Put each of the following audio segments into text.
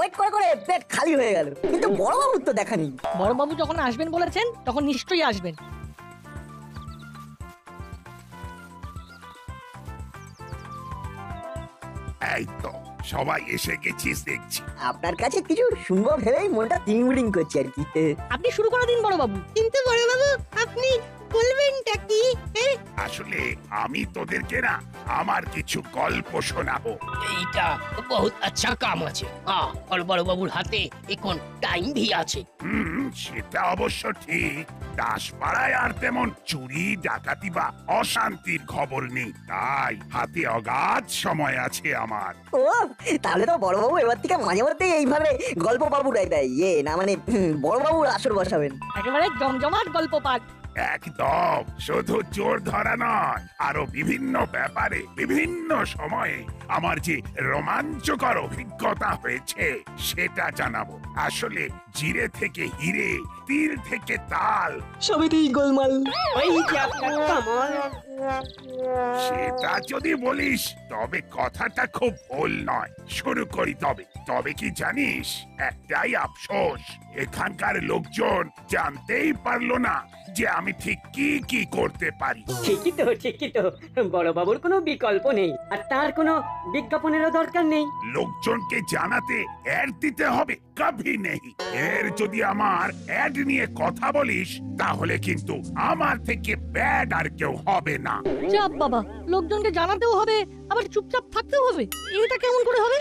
Wait করে করে পেট খালি হয়ে গেল। কিন্তু বড়বাবুর তো দেখা নেই বড়বাবু যখন আসবেন বলেছেন তখন নিশ্চয়ই আসবেন। এই তো সবাই এসে গেছিস দেখছি। আপনার কাছে কিছু শুনব ভেবেই মনটা তিনগুড়িং করছে আর কি। আপনি শুরু করে দিন বড় বড়বাবু। কিন্তু বড়বাবু আপনি বলবেনটা কি? হ্যাঁ? আসলে আমি তোদেরকে না আমার কিছু গল্প শোনাবো। এইটা বহুত আচ্ছা কাম আছে। হ্যাঁ বড় বড় বাবুর হাতে এখন টাইম ভি আছে। হুম সেটা অবশ্য ঠিক। দাসপাড়ায় আর তেমন চুরি ডাকাতি বা অশান্তির খবর নেই। তাই হাতে অগাধ সময় আছে আমার। ও তাহলে তো বড়বাবু এবার থেকে মাঝে মধ্যে এইভাবে গল্প বাবু দেয়। ইয়ে না মানে বড়বাবুর আসর বসাবেন। একেবারে জমজমাট গল্প পাঠ। একদম। শুধু জোর ধরা নয়, আরও বিভিন্ন ব্যাপারে, বিভিন্ন সময়ে আমার যে রোমাঞ্চকর অভিজ্ঞতা হয়েছে, সেটা জানাব। আসলে জিরে থেকে হিরে তিল থেকে তাল। সবেতেই গোলমাল। ওই যে আপনার কামাল সেটা যদি বলিস তবে কথাটা খুব ভুল নয়। শুরু করি তবে। তবে কি জানিস একটাই আফসোস এখানকার লোকজন জানতেই পারল না যে আমি ঠিক কি কি করতে পারি। ঠিকই তো ঠিকই তো। বড়বাবুর কোনো বিকল্প নেই আর তার কোনো বিজ্ঞাপনেরও দরকার নেই। লোকজনকে জানাতে অ্যাড দিতে হবে। কভি নেই। এর যদি আমার অ্যাড নিয়ে কথা বলিস তাহলে কিন্তু আমার থেকে ব্যাড আর কেউ হবে না। চাপ বাবা লোকজনকে জানাতেও হবে আবার চুপচাপ থাকতেও হবে। এটা কেমন করে হবে?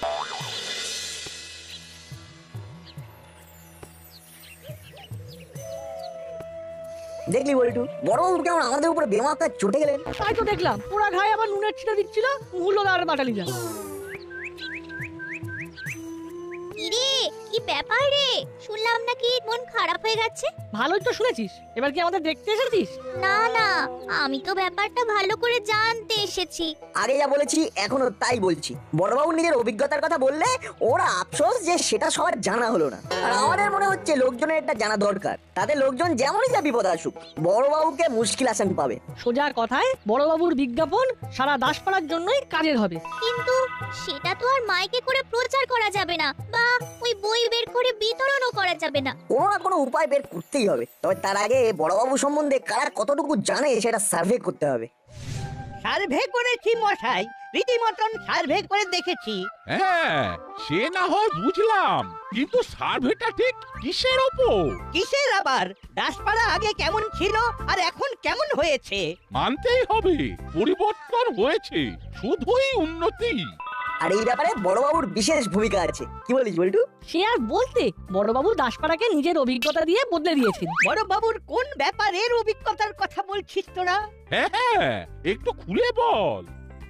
দেখলি বলটু বড়বাবু কেমন আমাদের উপরে বেমাকা চটে গেলেন? তাই তো দেখলাম পোড়া ঘায়ে আবার নুনের ছিটা দিচ্ছিল মূল্য আর বাটালি যা কি রে শুনলাম নাকি মন খারাপ হয়ে গেছে? ভালোই তো শুনেছিস। এবার কি আমাদের দেখতে এসেছিস? না না আমি তো ব্যাপারটা ভালো করে জানতে এসেছি। আগে যা বলেছি এখনও তাই বলছি। বড়বাবু নিজের অভিজ্ঞতার কথা বললে ওরা আফসোস যে সেটা সবার জানা হলো না। আর আমাদের মনে হচ্ছে লোকজনের এটা জানা দরকার। তাতে লোকজন যেমনই যা বিপদ আসুক বড়বাবুকে মুশকিল আসান পাবে। সোজা কথায় বড়বাবুর বিজ্ঞাপন সারা দাস দাসপাড়ার জন্যই কাজের হবে। কিন্তু সেটা তো আর মাইকে করে প্রচার করা যাবে না বা ওই বই বের করে বিতরণও করা যাবে না। কোনো না কোনো উপায় বের করতেই হবে। তবে তার আগে বড়বাবু সম্বন্ধে কারা কতটুকু জানে সেটা সার্ভে করতে হবে। সার্ভে করেছি মশাই রীতিমতন সার্ভে করে দেখেছি। হ্যাঁ সে না হয় বুঝলাম কিন্তু সার্ভেটা ঠিক কিসের ওপর? কিসের আবার? দাসপাড়া আগে কেমন ছিল আর এখন কেমন হয়েছে? মানতেই হবে পরিবর্তন হয়েছে শুধুই উন্নতি। আর এই ব্যাপারে বড়বাবুর বিশেষ ভূমিকা আছে। কি বলিস বলটু? সে আর বলতে বড়বাবু দাসপাড়াকে নিজের অভিজ্ঞতা দিয়ে বদলে দিয়েছেন। বড়বাবুর কোন ব্যাপারের অভিজ্ঞতার কথা বলছিস তোরা? হ্যাঁ হ্যাঁ একটু খুলে বল।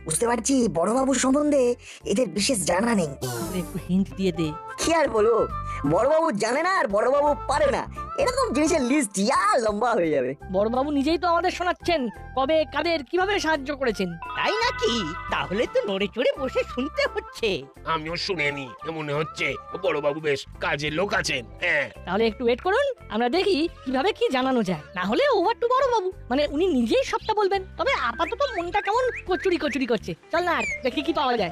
বুঝতে পারছি বড়বাবুর সম্বন্ধে এদের বিশেষ জানা নেই। একটু হিন্ট দিয়ে দে। কি আর বলব? বড়বাবু জানে না আর বড়বাবু পারে না। এরকম জিনিসের লিস্ট ইয়া লম্বা হয়ে যাবে। বড়বাবু নিজেই তো আমাদের শোনাচ্ছেন কবে কাদের কীভাবে সাহায্য করেছেন। তাই নাকি? তাহলে তো নড়ে চড়ে বসে শুনতে হচ্ছে। আমিও শুনেনি মনে হচ্ছে বড়বাবু বেশ কাজের লোক আছেন হ্যাঁ। তাহলে একটু ওয়েট করুন আমরা দেখি কীভাবে কি জানানো যায়। না হলে ওভার টু বড়বাবু মানে উনি নিজেই সবটা বলবেন। তবে আপাতত মনটা কেমন কচুরি কচুরি করছে। চল না আর, দেখি কি পাওয়া যায়।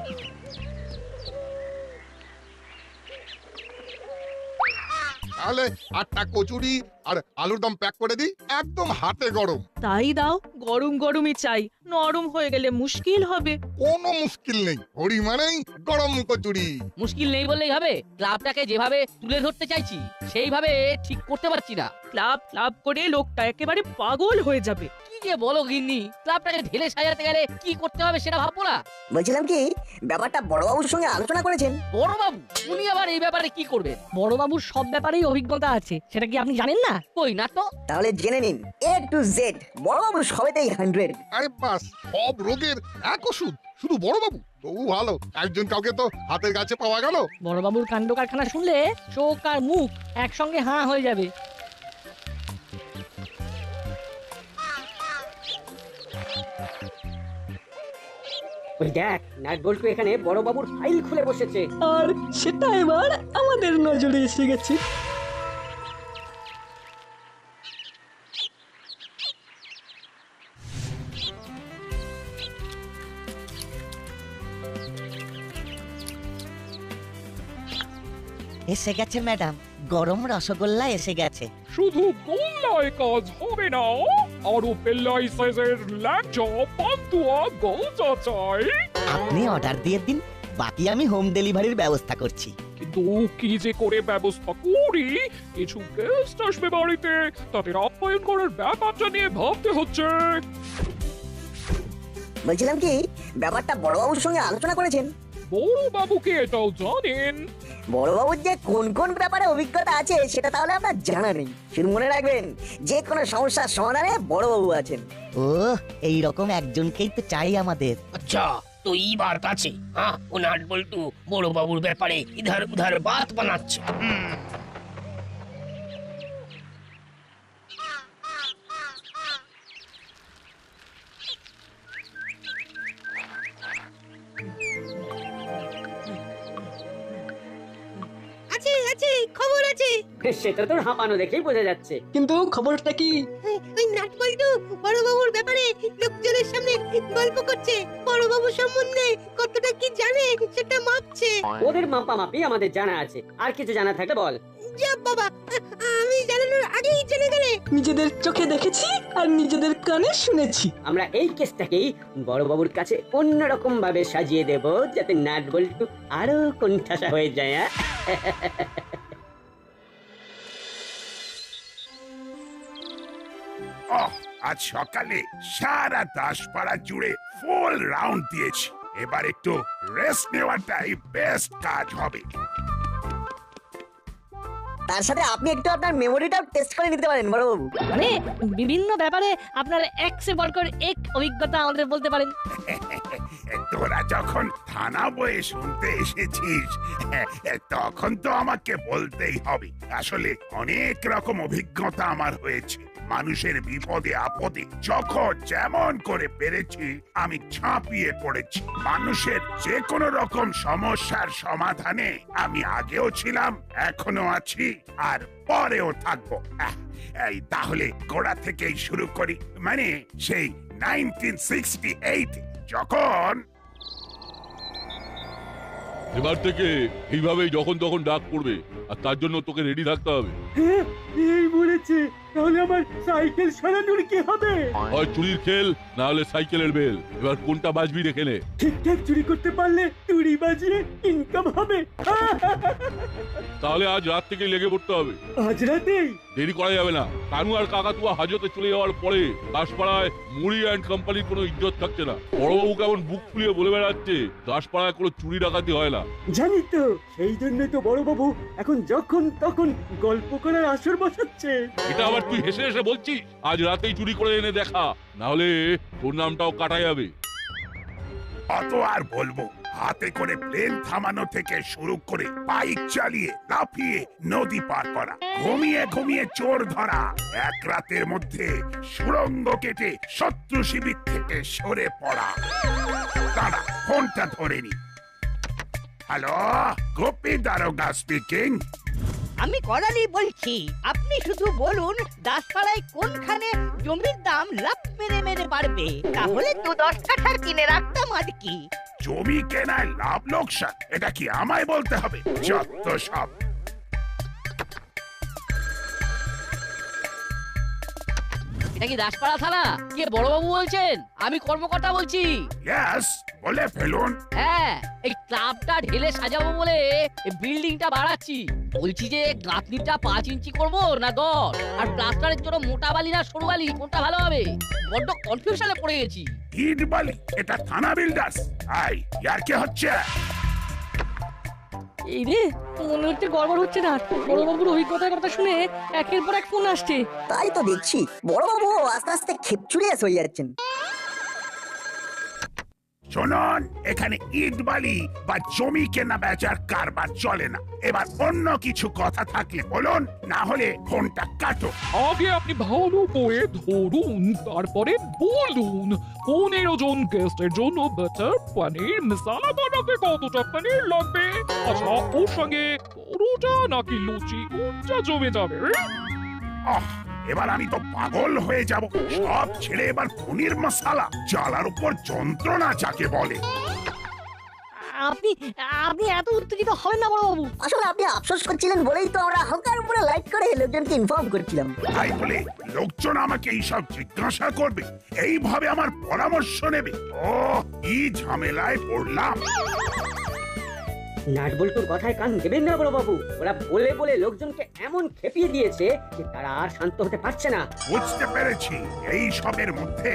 তাহলে আটটা কচুরি আর আলুর দম প্যাক করে দিই একদম হাতে গরম। তাই দাও গরম গরমই চাই। নরম হয়ে গেলে মুশকিল হবে। কোনো মুশকিল নেই হরি মানেই গরম কচুরি। মুশকিল নেই বললেই হবে। ক্লাবটাকে যেভাবে তুলে ধরতে চাইছি সেইভাবে ঠিক করতে পারছি না। ক্লাব ক্লাব করে লোকটা একেবারে পাগল হয়ে যাবে। কি যে বলো গিন্নি ক্লাবটাকে ঢেলে সাজাতে গেলে কি করতে হবে সেটা ভাববো না। বলছিলাম কি ব্যাপারটা বড়বাবুর সঙ্গে আলোচনা করেছেন। বড়বাবু উনি আবার এই ব্যাপারে কি করবেন? বড়বাবুর সব ব্যাপারেই অভিজ্ঞতা আছে সেটা কি আপনি জানেন না? কই না তো? তাহলে জেনে নিন এ টু জেড বড়বাবু সবেতেই হান্ড্রেড আরে বাস সব রোগের এক ওষুধ শুধু বড় বাবু তবু ভালো একজন কাউকে তো হাতের কাছে পাওয়া গেল। বড়বাবুর কাণ্ড কারখানা শুনলে চোখ আর মুখ একসঙ্গে হাঁ হয়ে যাবে। ওই দেখ নাট বল্টু এখানে বড়বাবুর ফাইল খুলে বসেছে। আর সেটা এবার আমাদের নজরে এসে গেছে। এসে গেছে ম্যাডাম। গরম রসগোল্লা এসে গেছে। শুধু গোল্লায় কাজ হবে না আরও পেল্লাই সাইজের ল্যাংচা পান্তুয়া গলচা চাই। আপনি অর্ডার দিয়ে দিন বাকি আমি হোম ডেলিভারির ব্যবস্থা করছি। কিন্তু কি যে করে ব্যবস্থা করি কিছু গেস্ট আসবে বাড়িতে তাদের আপ্যায়ন করার ব্যাপারটা নিয়ে ভাবতে হচ্ছে। বলছিলাম কি ব্যাপারটা বড়বাবুর সঙ্গে আলোচনা করেছেন? বড় বাবুকে এটাও জানেন? বড়বাবুর যে কোন কোন ব্যাপারে অভিজ্ঞতা আছে সেটা তাহলে আপনার জানা নেই। শুধু মনে রাখবেন যে কোনো সমস্যার সমাধানে বড়বাবু আছেন। ও এই রকম একজনকেই তো চাই আমাদের। আচ্ছা তো এইবার কাছে হ্যাঁ ও নাট বল্টু বড়বাবুর ব্যাপারে ইধার উধার বাত বানাচ্ছে। সেটা তোর হাঁপানো দেখেই বোঝা যাচ্ছে। কিন্তু খবরটা কি? ওই নাট বল্টু বড় বাবুর ব্যাপারে লোকজনের সামনে গল্প করছে। বড় বাবু সম্বন্ধে কতটা কি জানে সেটা মাপছে। ওদের মাপামাপি আমাদের জানা আছে। আর কিছু জানা থাকলে বল। যা বাবা আমি জানানোর আগেই জেনে গেলে। নিজেদের চোখে দেখেছি আর নিজেদের কানে শুনেছি। আমরা এই কেসটাকেই বড়বাবুর কাছে অন্যরকম ভাবে সাজিয়ে দেব যাতে নাট বল্টু আরও কোণঠাসা হয়ে যায় হ্যাঁ? ওহ আজ সকালে সারা দাসপাড়া জুড়ে ফুল রাউন্ড দিয়েছি। এবার একটু রেস্ট নেওয়াটাই বেস্ট কাজ হবে। তার সাথে আপনি একটু আপনার মেমোরিটাও টেস্ট করে নিতে পারেন বড়বাবু। মানে বিভিন্ন ব্যাপারে আপনার এক সে বরকর এক অভিজ্ঞতা আমাদের বলতে পারেন। তোরা যখন থানা বয়ে শুনতে এসেছিস তখন তো আমাকে বলতেই হবে। আসলে অনেক রকম অভিজ্ঞতা আমার হয়েছে। মানুষের বিপদে আপদে যখন যেমন করে পেরেছি আমি ঝাঁপিয়ে পড়েছি। মানুষের যে কোনো রকম সমস্যার সমাধানে আমি আগেও ছিলাম এখনও আছি আর পরেও থাকব। এই তাহলে গোড়া থেকেই শুরু করি। মানে সেই নাইনটিন সিক্সটি এইট যখন এবার থেকে এইভাবেই যখন তখন ডাক পড়বে আর তার জন্য তোকে রেডি থাকতে হবে। এই বলেছে। তাহলে আমার সাইকেল সারানোর কি হবে? হয় চুরির খেল না হলে সাইকেলের বেল। এবার কোনটা বাজবি রেখে নে। ঠিকঠাক চুরি করতে পারলে চুরি বাজিয়ে ইনকাম হবে। তাহলে আজ রাত থেকে লেগে পড়তে হবে। আজ রাতেই? দেরি করা যাবে না। কানু আর কাকাতুয়া হাজতে চলে যাওয়ার পরে দাসপাড়ায় মুড়ি অ্যান্ড কোম্পানির কোনো ইজ্জত থাকছে না। বড়বাবু কেমন বুক ফুলিয়ে বলে বেড়াচ্ছে দাসপাড়ায় কোনো চুরি ডাকাতি হয় না। জানি তো সেই জন্য তো বড়বাবু এখন যখন তখন গল্প করার আসর বসাচ্ছে। এটা আবার তুই হেসে হেসে বলছিস, আজ রাতেই চুরি করে এনে দেখা না হলে তোর নামটাও কাটা যাবে। অত আর বলব, হাতে করে প্লেন থামানো থেকে শুরু করে বাইক চালিয়ে, লাফিয়ে নদী পার করা, ঘুমিয়ে ঘুমিয়ে চোর ধরা, এক রাতের মধ্যে সুড়ঙ্গ কেটে শত্রু শিবির থেকে সরে পড়া। দাঁড়া, ফোনটা ধরে নি। হ্যালো, গোপী দারোগা স্পিকিং আমি করালি বলছি আপনি শুধু বলুন দাসপাড়ায় কোনখানে জমির দাম লাভ মেরে মেরে বাড়বে? তাহলে তো দশ কাঠা কিনে রাখতাম আর কি। জমি কেনায় লাভ লোকসান এটা কি আমায় বলতে হবে? যত সব। এটা কি দাসপাড়া থানা? কে বড়বাবু বলছেন? আমি কর্মকর্তা বলছি। ইয়েস বলে ফেলুন। হ্যাঁ এই ক্লাবটা ঢেলে সাজাবো বলে এই বিল্ডিংটা বাড়াচ্ছি। বলছি যে গাঁথনিটা পাঁচ ইঞ্চি করব না দশ? আর প্লাস্টারের জন্য মোটা বালি না সরু বালি কোনটা ভালো হবে? বড্ড কনফিউশনে পড়ে গেছি। ইট বালি এটা থানা বিল্ডার্স আই ইয়ার কি হচ্ছে? এই রে মনে হচ্ছে গড়বড় হচ্ছে না। বড়বাবুর অভিজ্ঞতার কথা শুনে একের পর এক ফোন আসছে। তাই তো দেখছি। বড়বাবু আস্তে আস্তে খেপচুরিয়াস হয়ে যাচ্ছেন। শুনুন এখানে ইট বালি বা জমি কেনা বেচার কারবার চলে না। এবার অন্য কিছু কথা থাকলে বলুন না হলে ফোনটা কাটো। আগে আপনি ভালো করে ধরুন তারপরে বলুন পনেরো জন গেস্টের জন্য বাটার পনির মশলা বানাতে কতটা পনির লাগবে? আচ্ছা ওর সঙ্গে পরোটা নাকি লুচি? কোনটা জমে যাবে। আহ এবার আমি তো পাগল হয়ে যাব। সব ছেড়ে এবার পনির মশালা জ্বালার উপর যন্ত্রণা যাকে বলে। আপনি আপনি এত উত্তেজিত হবেন না বড়বাবু। আসলে আপনি আফসোস করছিলেন বলেই তো আমরা হালকার উপরে লাইট করে লোকজনকে ইনফর্ম করছিলাম। তাই বলে লোকজন আমাকে এইসব জিজ্ঞাসা করবে এইভাবে আমার পরামর্শ নেবে। ও কি ঝামেলায় পড়লাম। নাট বল্টুর কথায় কান দেবেন না বড় বাবু ওরা বলে বলে লোকজনকে এমন খেপিয়ে দিয়েছে যে তারা আর শান্ত হতে পারছে না। বুঝতে পেরেছি। এই সবের মধ্যে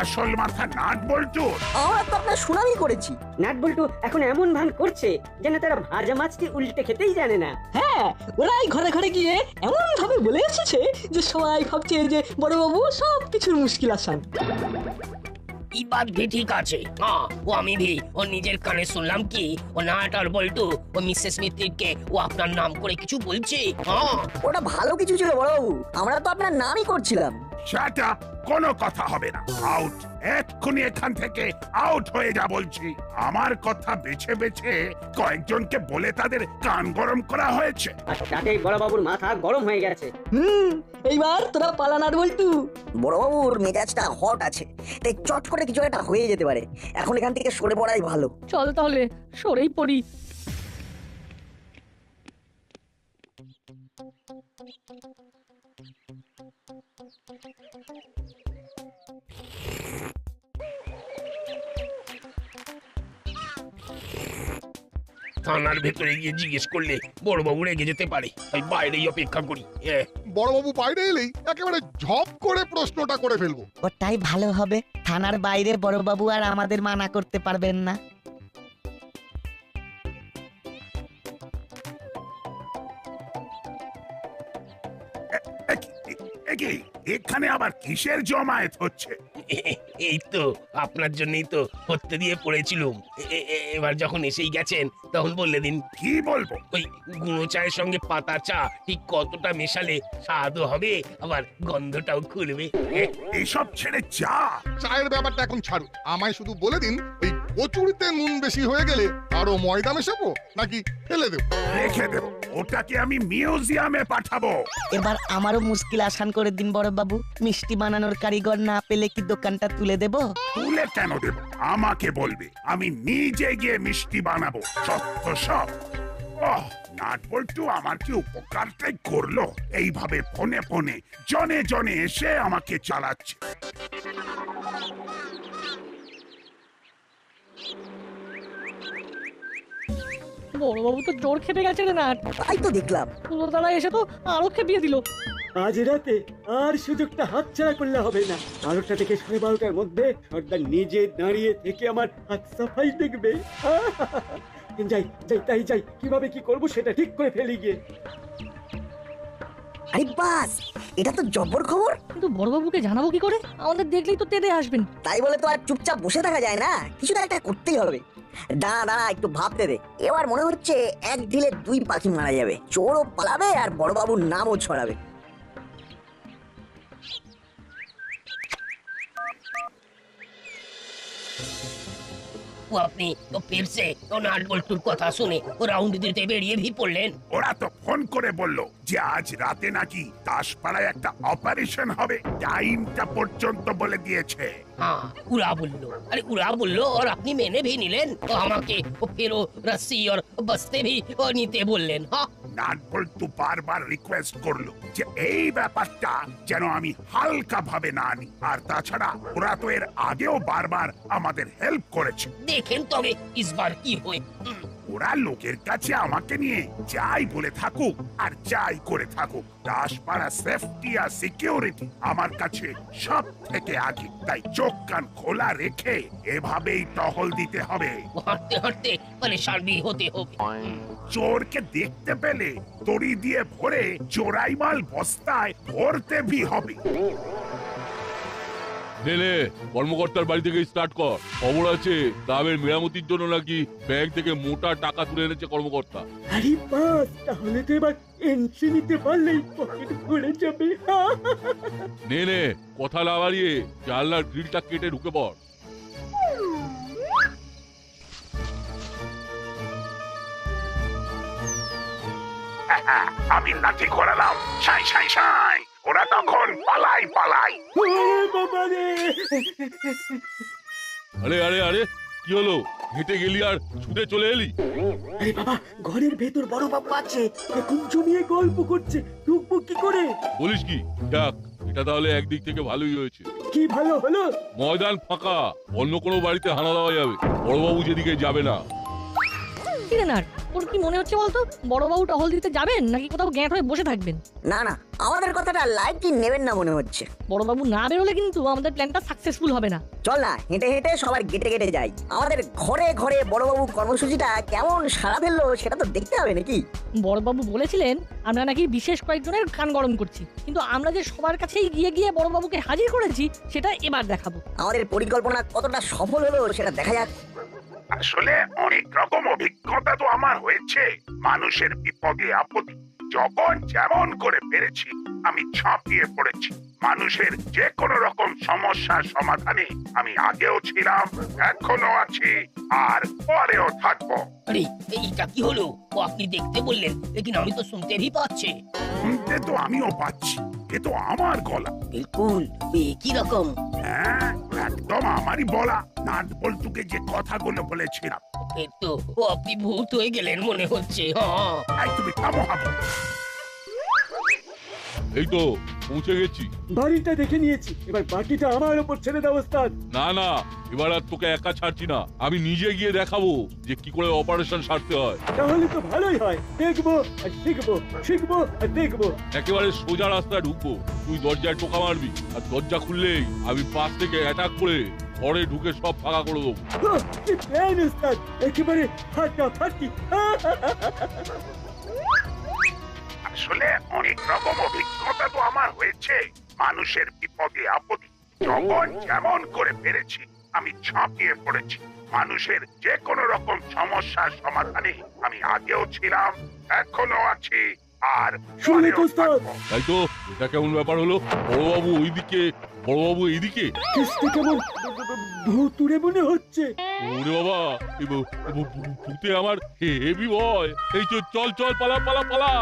আসল মাথা নাট বল্টু আমরা তো আপনার সুনামি করেছি। নাট বল্টু এখন এমন ভান করছে যেন তারা ভাজা মাছটি উল্টে খেতেই জানে না। হ্যাঁ ওরাই ঘরে ঘরে গিয়ে এমন ভাবে বলে এসেছে যে সবাই ভাবছে যে বড়বাবু সব কিছুর মুশকিল আসান। এই বাদ ভি ঠিক আছে। হ্যাঁ ও আমি ভি ও নিজের কানে শুনলাম কি ও নাট আর বল্টু ও মিসেস মিত্তিরকে ও আপনার নাম করে কিছু বলছে? হ্যাঁ ওটা ভালো কিছু ছিল বড়বাবু আমরা তো আপনার নামই করছিলাম। শাট আপ কোনো কথা হবে না। আউট এক্ষুনি এখান থেকে আউট হয়ে যা বলছি। আমার কথা বেছে বেছে কয়েকজনকে বলে তাদের কান গরম করা হয়েছে। আর তাতেই বড় বাবুর মাথা গরম হয়ে গেছে। হুম এইবার তোরা পালানার বল্টু। বড়বাবুর মেজাজটা হট আছে। তাই চট করে কিছু একটা হয়ে যেতে পারে। এখন এখান থেকে সরে পড়াই ভালো। চল তাহলে সরেই পড়ি। থানার ভেতরে গিয়ে জিজ্ঞেস করলে বড়বাবু রেগে যেতে পারে। তাই বাইরেই অপেক্ষা করি। এ, বড়বাবু বাইরে এলেই একেবারে ঝপ করে প্রশ্নটা করে ফেলব। ওটাই ভালো হবে। থানার বাইরে বড়বাবু আর আমাদের মানা করতে পারবেন না। এ- এ কি? এখানে আবার কিসের জমায়েত হচ্ছে? এই তো আপনার জন্যই তো হত্যে দিয়ে পড়েছিলুম। এবার যখন এসেই গেছেন তখন বললে দিন কি বলব? ওই গুঁড়ো চায়ের সঙ্গে পাতা চা ঠিক কতটা মেশালে স্বাদও হবে আবার গন্ধটাও খুলবে। এ- এসব ছেড়ে চা চায়ের ব্যাপারটা এখন ছাড়ুন। আমায় শুধু বলে দিন ওই কচুরিতে নুন বেশি হয়ে গেলে আরও ময়দা মেশাবো নাকি ফেলে দেবো? রেখে দেব। ওটাকে আমি মিউজিয়ামে পাঠাবো। এবার আমারও মুশকিল আসান করে দিন বড় বাবু মিষ্টি বানানোর কারিগর না পেলে কি দোকানটা তুলে দেব? তুলে কেন দেব? আমাকে বলবে আমি নিজে গিয়ে মিষ্টি বানাবো। সত্য সব। ওহ, নাট বল্টু আমার কি উপকারটাই করল? এইভাবে ফোনে ফোনে জনে জনে এসে আমাকে চালাচ্ছে। বড়বাবু তো জোর খেপে গেছে রে না। তাই তো দেখলাম। পুরো তারা এসে তো আরও খেপিয়ে দিল। আজ রাতে আর সুযোগটা হাতছাড়া করলে হবে না। বারোটা থেকে সাড়ে বারোটার মধ্যে সর্দার নিজে দাঁড়িয়ে থেকে আমার হাত সাফাই দেখবে। যাই যাই তাই যাই। কীভাবে কি করব সেটা ঠিক করে ফেলি গিয়ে। আরে বাস এটা তো জব্বর খবর। কিন্তু বড়বাবুকে জানাব কি করে? আমাদের দেখলেই তো তেড়ে আসবেন। তাই বলে তো আর চুপচাপ বসে থাকা যায় না কিছু না একটা করতেই হবে। দাঁড়া দাঁড়া একটু ভাবতে দে এবার মনে হচ্ছে এক ঢিলে দুই পাখি মারা যাবে। চোরও পালাবে আর বড়বাবুর নামও ছড়াবে। ও আপনি তো পেরসে ও নাটবল্টুর কথা শুনে ও রাউন্ড দিতে বেরিয়ে ভি পড়লেন। ওরা তো ফোন করে বলল যে আজ রাতে নাকি দাসপাড়ায় একটা অপারেশন হবে। টাইমটা পর্যন্ত বলে দিয়েছে। হ্যাঁ উড়া বলল। আরে উড়া বলল আর আপনি মেনে ভি নিলেন? ও আমাকে ও ফেরো রস্সি আর বস্তে ভি নিতে বললেন। হ্যাঁ। নাট বল্টু বারবার রিকোয়েস্ট করল যে এই ব্যাপারটা যেন আমি হালকা ভাবে না নি আর তাছাড়া ওরা তো এর আগেও বারবার আমাদের হেল্প করেছে। দেখেন তবে, ইসবার কি হয়। ওরা লোকের কাছে আমাকে নিয়ে যাই বলে থাকুক আর যাই করে থাকুক দাসপাড়া সেফটি আর সিকিউরিটি আমার কাছে সব থেকে আগে। তাই চোখ কান খোলা রেখে এভাবেই টহল দিতে হবে। ও হাঁটতে হাঁটতে পরেশান হতে হবে। চোরকে দেখতে পেলে তড়ি দিয়ে ভরে চোরাই মাল বস্তায় ভরতে ভি হবে। নেলে কর্মকর্তার বাড়ি থেকে স্টার্ট কর। খবর আছে গ্রামের মেরামতির জন্য নাকি ব্যাংক থেকে মোটা টাকা তুলে এনেছে কর্মকর্তা। আরে বাস তাহলে তো এবার এন্ট্রি নিতে পারলেই পকেট ভরে যাবে। নে নে কথা না বাড়িয়ে জানলার গ্রিলটা কেটে ঢুকে পড়। আমি লাঠি ঘোরালাম সাই সাই সাই ওরা তখন পালাই পালাই। আরে আরে আরে কি হলো? হেঁটে গেলি আর ছুটে চলে এলি? আরে বাবা ঘরের ভেতর বড় বাবু আছে। এখন জমিয়ে গল্প করছে। ঢুকবো কি করে? বলিস কি? যাক এটা তাহলে একদিক থেকে ভালোই হয়েছে। কি ভালো হলো? ময়দান ফাঁকা অন্য কোনো বাড়িতে হানা দেওয়া যাবে। বড়বাবু যেদিকে যাবে না। ওর কি মনে হচ্ছে বলতো? বড়বাবু টহল দিতে যাবেন নাকি কোথাও গ্যাঁট হয়ে বসে থাকবেন? না না আমাদের কথাটা লাইটলি নেবেন না মনে হচ্ছে। বড়বাবু না বেরোলে কিন্তু আমাদের প্ল্যানটা সাকসেসফুল হবে না। চল না হেঁটে হেঁটে সবার গেটে গেটে যাই। আমাদের ঘরে ঘরে বড়বাবু কর্মসূচিটা কেমন সারা ফেলল সেটা তো দেখতে হবে নাকি? বড়বাবু বলেছিলেন আমরা নাকি বিশেষ কয়েকজনের কান গরম করছি। কিন্তু আমরা যে সবার কাছেই গিয়ে গিয়ে বড়বাবুকে হাজির করেছি সেটা এবার দেখাবো। আমাদের পরিকল্পনা কতটা সফল হলো সেটা দেখা যাক। আসলে অনেক রকম অভিজ্ঞতা তো আমার হয়েছে। মানুষের বিপদে আপদে যখন যেমন করে পেরেছি আমি ঝাঁপিয়ে পড়েছি। মানুষের যে কোনো রকম সমস্যার সমাধানে আমি আগেও ছিলাম এখনও আছি আর পরেও থাকব। আরে এইটা কি হলো? ও আপনি দেখতে বললেন লেকিন আমি তো শুনতেই পাচ্ছি। শুনতে তো আমিও পাচ্ছি এ তো আমার গলা। বিলকুল কি রকম? হ্যাঁ একদম আমারই বলা। নাট বল্টুকে যে কথাগুলো বলেছিলাম। তো আপনি ভূত হয়ে গেলেন মনে হচ্ছে হ্যাঁ। তুমি থামো হাবো এই তো পৌঁছে গেছি। বাড়িটা দেখে নিয়েছি। এবার বাকিটা আমার উপর ছেড়ে দেওয়া ওস্তাদ। না না এবার আর তোকে একা ছাড়ছি না। আমি নিজে গিয়ে দেখাবো যে কি করে অপারেশন সারতে হয়। তাহলে তো ভালোই হয়। দেখব আর শিখব শিখব আর দেখব। একেবারে সোজা রাস্তায় ঢুকবো। তুই দরজায় টোকা মারবি আর দরজা খুললেই আমি পাশ থেকে অ্যাটাক করে ঘরে ঢুকে সব ফাঁকা করে দেবো। একেবারে ফাটাফাটি। আসলে অনেক রকম অভিজ্ঞতা তো আমার হয়েছে। মানুষের বিপদে আপদে যখন যেমন করে পেরেছি আমি ঝাঁপিয়ে পড়েছি। মানুষের যে কোনো রকম সমস্যার সমাধানে আমি আগেও ছিলাম এখনও আছি আর থাকব। তাই তো এটা কেমন ব্যাপার হলো? বড়বাবু ওইদিকে বড়বাবু এইদিকে। কেমন ভুতুরে মনে হচ্ছে। ওরে বাবা ভূতে আমার হেভি ভয় এই চল চল পালা পালা পালা।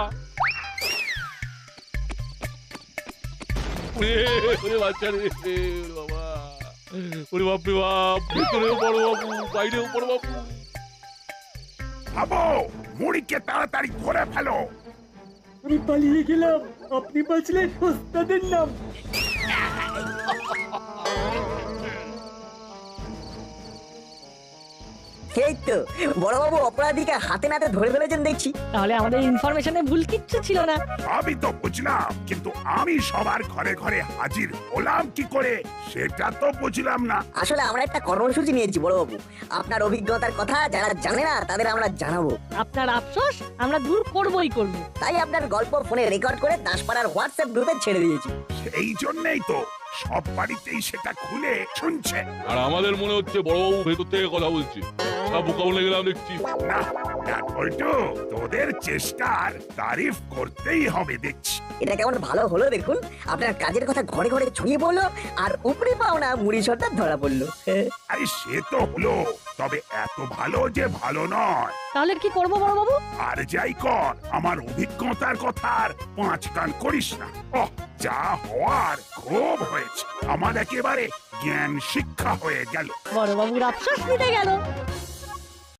ওরে ওরে বাচ্চা রে ওরে বাবা ওরে বাপ রে বাপ ভেতরেও বড় বাবু বাইরেও বড় বাপু ভাবো মুড়িকে তাড়াতাড়ি ধরে ফেলো আমি পালিয়ে গেলাম আপনি বাঁচলেন ওস্তাদের নাম এই তো বড়বাবু অপরাধীকে হাতে নাতে ধরে ফেলেছেন দেখছি। তাহলে আমাদের ইনফরমেশনে ভুল কিচ্ছু ছিল না। আমি তো বুঝলাম কিন্তু আমি সবার ঘরে ঘরে হাজির হলাম কি করে সেটা তো বুঝলাম না। আসলে আমরা একটা কর্মসূচি নিয়েছি বড়বাবু। আপনার অভিজ্ঞতার কথা যারা জানে না তাদের আমরা জানাব। আপনার আফসোস আমরা দূর করবই করব। তাই আপনার গল্প ফোনে রেকর্ড করে দাসপাড়ার হোয়াটসঅ্যাপ গ্রুপে ছেড়ে দিয়েছি। এই জন্যই তো সব বাড়িতেই সেটা খুলে শুনছে। আর আমাদের মনে হচ্ছে বড়বাবু ভেতর থেকে কথা বলছে। সব গেলাম দেখছি। তোদের চেষ্টার তারিফ করতেই হবে দেখছি। এটা কেমন ভালো হলো দেখুন আপনার কাজের কথা ঘরে ঘরে ছড়িয়ে পড়ল আর উপরে পাওনা মুড়ি সর্দার ধরা পড়ল। আরে সে তো হলো তবে এত ভালো যে ভালো নয়। তাহলে কি করব বড়বাবু আর যাই কর আমার অভিজ্ঞতার কথা আর পাঁচ কান করিস না। ওহ যা হওয়ার খুব হয়েছে। আমার একেবারে জ্ঞান শিক্ষা হয়ে গেল। মিটে গেল।